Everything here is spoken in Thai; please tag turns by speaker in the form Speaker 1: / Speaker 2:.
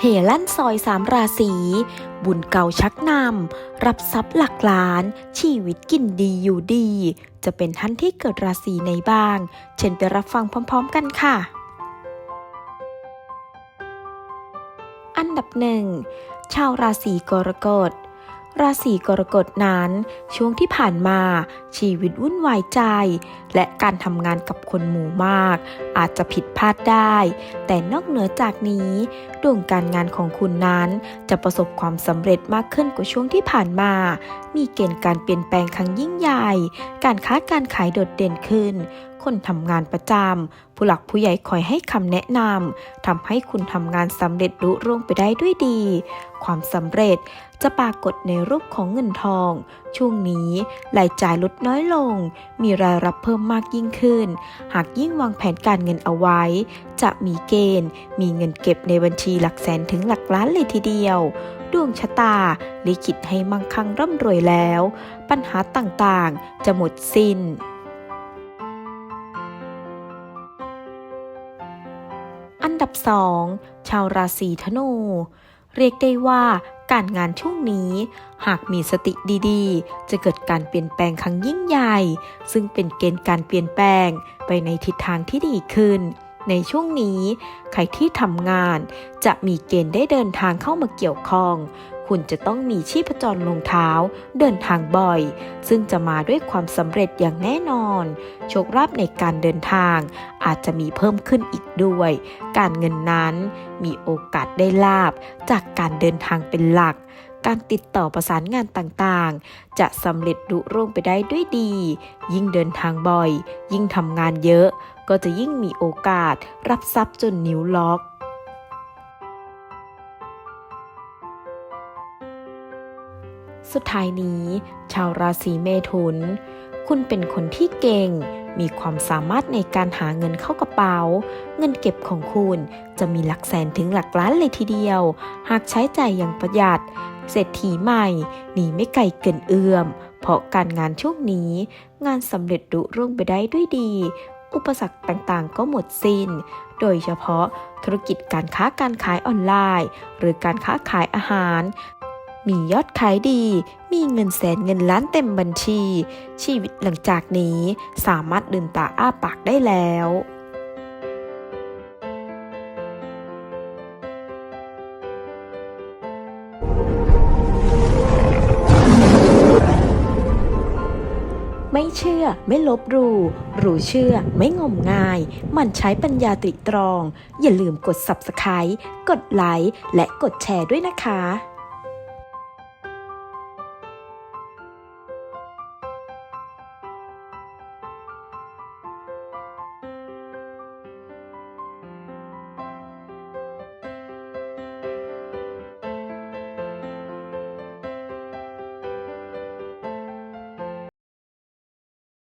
Speaker 1: เฮลั่นซอยสามราศี บุญเก่าชักนำ รับทรัพย์หลักล้าน ชีวิตกินดีอยู่ดี จะเป็นท่านที่เกิดราศีในบ้าง เช่นไปรับฟังพร้อม ๆ กันค่ะ อันดับหนึ่ง ชาวราศีกรกฎ ราศีกรกฎนั้น ช่วงที่ผ่านมา ชีวิตวุ่นวายใจ และการทำงานกับคนหมู่มาก อาจจะผิดพลาดได้ แต่นอกเหนือจากนี้ดวงการงานของคุณนั้น จะประสบความสำเร็จมากขึ้นกว่าช่วงที่ผ่านมา มีเกณฑ์การเปลี่ยนแปลงครั้งยิ่งใหญ่ การค้าการขายโดดเด่นขึ้น คนทำงานประจำผู้หลักผู้ใหญ่คอยให้คำแนะนำทำให้คุณทำงานสำเร็จรุ่ร่วงไปได้ด้วยดี ความสำเร็จจะปรากฏในรูปของเงินทอง ช่วงนี้รายจ่ายลดน้อยลง มีรายรับเพิ่มมากยิ่งขึ้น หากยิ่งวางแผนการเงินเอาไว้ จะมีเกณฑ์ มีเงินเก็บในบัญชีหลักแสนถึงหลักล้านเลยทีเดียว ดวงชะตาลิขิตให้มั่งคั่งร่ำรวยแล้ว ปัญหาต่างๆ จะหมดสิ้นอัน ดับ2ชาวราศีธนู เรียกได้ว่าการงานช่วงนี้ หากมีสติดีๆ จะเกิดการเปลี่ยนแปลงครั้งยิ่งใหญ่ ซึ่งเป็นเกณฑ์การเปลี่ยนแปลงไปในทิศทางที่ดีขึ้น ในช่วงนี้ ใครที่ทำงานจะมีเกณฑ์ได้เดินทางเข้ามาเกี่ยวข้อง คุณจะต้องมีชีพจรลงเท้า เดินทางบ่อย ซึ่งจะมาด้วยความสำเร็จอย่างแน่นอน โชคลาภในการเดินทาง อาจจะมีเพิ่มขึ้นอีกด้วย การเงินนั้นมีโอกาสได้ลาบจากการเดินทางเป็นหลัก การติดต่อประสานงานต่างๆ จะสำเร็จรุร่วงไปได้ด้วยดี ยิ่งเดินทางบ่อย ยิ่งทำงานเยอะ ก็จะยิ่งมีโอกาส รับทรัพย์จนนิ้วล็อกสุดท้ายนี้ ชาวราศีเมถุน คุณเป็นคนที่เก่ง มีความสามารถในการหาเงินเข้ากระเป๋า เงินเก็บของคุณจะมีหลักแสนถึงหลักล้านเลยทีเดียว หากใช้จ่ายอย่างประหยัด เศรษฐีใหม่หนีไม่ไกลเกินเอื้อม เพราะการงานช่วงนี้ งานสำเร็จรุร่วงไปได้ด้วยดี อุปสรรคต่างๆ ก็หมดสิน้น โดยเฉพาะธุรกิจการค้าการขายออนไลน์ หรือการค้าขายอาหาร มียอดขายดี มีเงินแสนเงินล้านเต็มบัญชี ชีวิตหลังจากนี้สามารถลืมตาอ้าปากได้แล้วไม่เชื่อไม่ลบรูรู้เชื่อไม่งมงาย มันใช้ปัญญาตริตรอง อย่าลืมกด Subscribe กดไลค์และกดแชร์ด้วยนะคะ